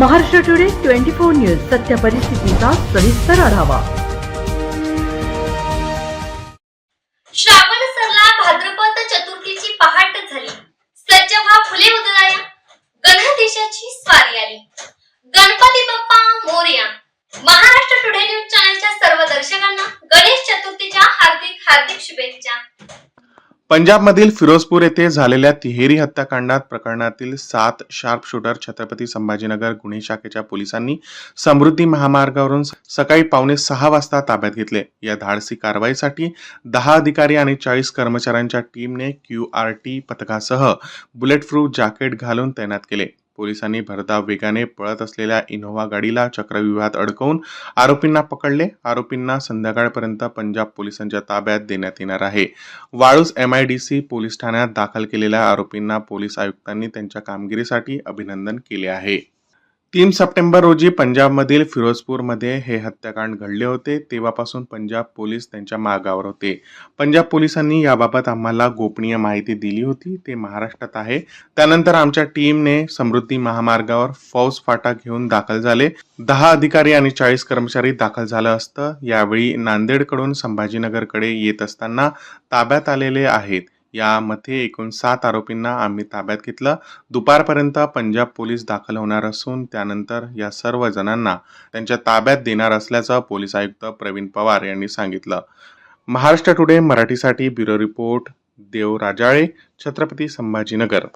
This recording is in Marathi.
Maharashtra today twenty four news सत्य परिस्थितीचा सविस्तर आढावा. श्रावण सरला भाद्रपद चतुर्थीची पहाट झाली. सज्ज भाव फुले उदळाया गणदेशाची स्वारी आली. गणपती बाप्पा मोर्या. महाराष्ट्र टुडे न्यूज चॅनलच्या सर्व दर्शकांना गणेश चतुर्थीच्या हार्दिक हार्दिक शुभेच्छा. पंजाबमधील फिरोजपूर येथे झालेल्या तिहेरी हत्याकांडात प्रकरणातील सात शार्प शूटर छत्रपती संभाजीनगर गुन्हे शाखेच्या पोलिसांनी समृद्धी महामार्गावरून सकाळी पावणे सहा वाजता ताब्यात घेतले. या धाडसी कारवाईसाठी दहा अधिकारी आणि चाळीस कर्मचाऱ्यांच्या टीमने क्यू आर टी पथकासह बुलेट प्रूफ जॅकेट घालून तैनात केले. पोलिसांनी भरधाव वेगाने पळत असलेल्या इनोव्हा गाडीला चक्रव्यूहात अडकवून आरोपींना पकडले. आरोपींना संध्याकाळपर्यंत पंजाब पोलिसांच्या ताब्यात देण्यात येणार आहे. Waluj M I D C police ठाण्यात दाखल केलेल्या आरोपींना पोलीस आयुक्तांनी त्यांच्या कामगिरीसाठी अभिनंदन केले आहे. तीन सप्टेंबर रोजी पंजाबमधील फिरोजपूरमध्ये हे हत्याकांड घडले होते. तेव्हापासून पंजाब पोलीस त्यांच्या मागावर होते. पंजाब पोलिसांनी याबाबत आम्हाला गोपनीय माहिती दिली होती. ते महाराष्ट्रात आहे. त्यानंतर आमच्या टीमने समृद्धी महामार्गावर फौज फाटा घेऊन दाखल झाले. दहा अधिकारी आणि चाळीस कर्मचारी दाखल झालं असतं. यावेळी नांदेडकडून संभाजीनगरकडे येत असताना ताब्यात आलेले आहेत. यामध्ये एकूण सात आरोपींना आम्ही ताब्यात घेतलं. दुपारपर्यंत पंजाब पोलीस दाखल होणार असून त्यानंतर या सर्व जणांना त्यांच्या ताब्यात देणार असल्याचं पोलीस आयुक्त प्रवीण पवार यांनी सांगितलं. महाराष्ट्र टुडे मराठीसाठी ब्युरो रिपोर्ट देव राजाळे छत्रपती संभाजीनगर.